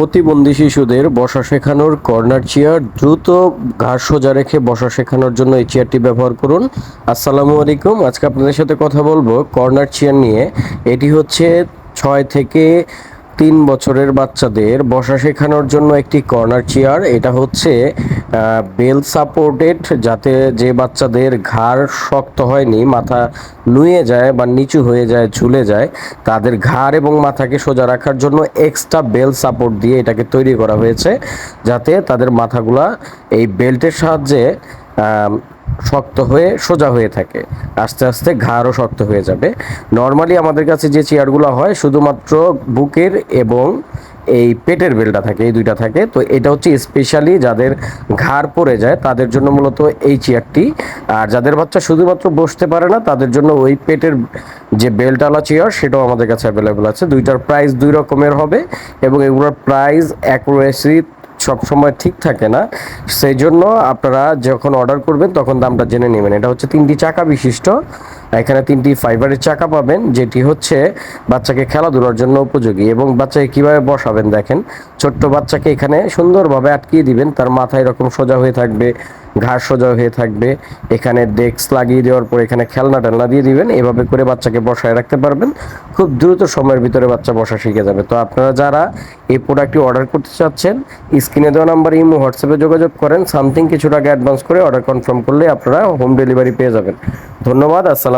প্রতিবন্ধী শিশুদের বসা শেখানোর কর্নার চেয়ার দ্রুত ঘাস সোজা রেখে বসা শেখানোর জন্য এই চেয়ারটি ব্যবহার করুন। আসসালামু আলাইকুম। আজকে আপনাদের সাথে কথা বলব কর্নার চেয়ার নিয়ে। এটি হচ্ছে ছয় থেকে তিন বছরের বাচ্চাদের বসা শেখানোর জন্য একটি কর্নার চেয়ার। এটা হচ্ছে বেল সাপোর্টেড যাতে যে বাচ্চাদের ঘাড় শক্ত হয়নি, মাথা নুয়ে যায় বা নিচু হয়ে যায়, ঝুলে যায়, তাদের ঘাড় এবং মাথাকে সোজা রাখার জন্য এক্সট্রা বেল সাপোর্ট দিয়ে এটাকে তৈরি করা হয়েছে, যাতে তাদের মাথাগুলা এই বেল্টের সাহায্যে শক্ত হয়ে সোজা হয়ে থাকে। আস্তে আস্তে ঘাড়ও শক্ত হয়ে যাবে। নর্মালি আমাদের কাছে যে চেয়ারগুলো হয়, শুধুমাত্র বুকের এবং এই পেটের বেলটা থাকে, এই দুইটা থাকে। তো এটা হচ্ছে স্পেশালি যাদের ঘাড় পড়ে যায়, তাদের জন্য মূলত এই চেয়ারটি আর যাদের বাচ্চা শুধুমাত্র বসতে পারে না, তাদের জন্য ওই পেটের যে বেল্টওয়ালা চেয়ার সেটাও আমাদের কাছে অ্যাভেলেবেল আছে। দুইটার প্রাইস দুই রকমের হবে এবং এগুলোর প্রাইস অ্যাকুরেসি সবসময় ঠিক থাকে না। সেই জন্য আপনারা যখন অর্ডার করবেন, তখন দামটা জেনে নেবেন। এটা হচ্ছে তিনটি চাকা বিশিষ্ট। এখানে তিনটি ফাইবারের চাকা পাবেন, যেটি হচ্ছে বাচ্চাকে খেলাধুলার জন্য উপযোগী এবং বাচ্চাকে কীভাবে বসাবেন দেখেন। ছোট্ট বাচ্চাকে এখানে সুন্দরভাবে আটকিয়ে দিবেন, তার মাথা এরকম সোজা হয়ে থাকবে ঘাস সোজা হয়ে থাকবে। এখানে ডেস্ক লাগিয়ে দেওয়ার পর এখানে খেলনা টেলনা দিয়ে দিবেন, এভাবে করে বাচ্চাকে বসায় রাখতে পারবেন। খুব দ্রুত সময়ের ভিতরে বাচ্চা বসা শিখে যাবে। তো আপনারা যারা এই প্রোডাক্টটি অর্ডার করতে চাচ্ছেন, স্ক্রিনে দেওয়া নাম্বার ইমো, হোয়াটসঅ্যাপে যোগাযোগ করেন। সামথিং কিছু টাকা অ্যাডভান্স করে অর্ডার কনফার্ম করলে আপনারা হোম ডেলিভারি পেয়ে যাবেন। ধন্যবাদ, আসসালামু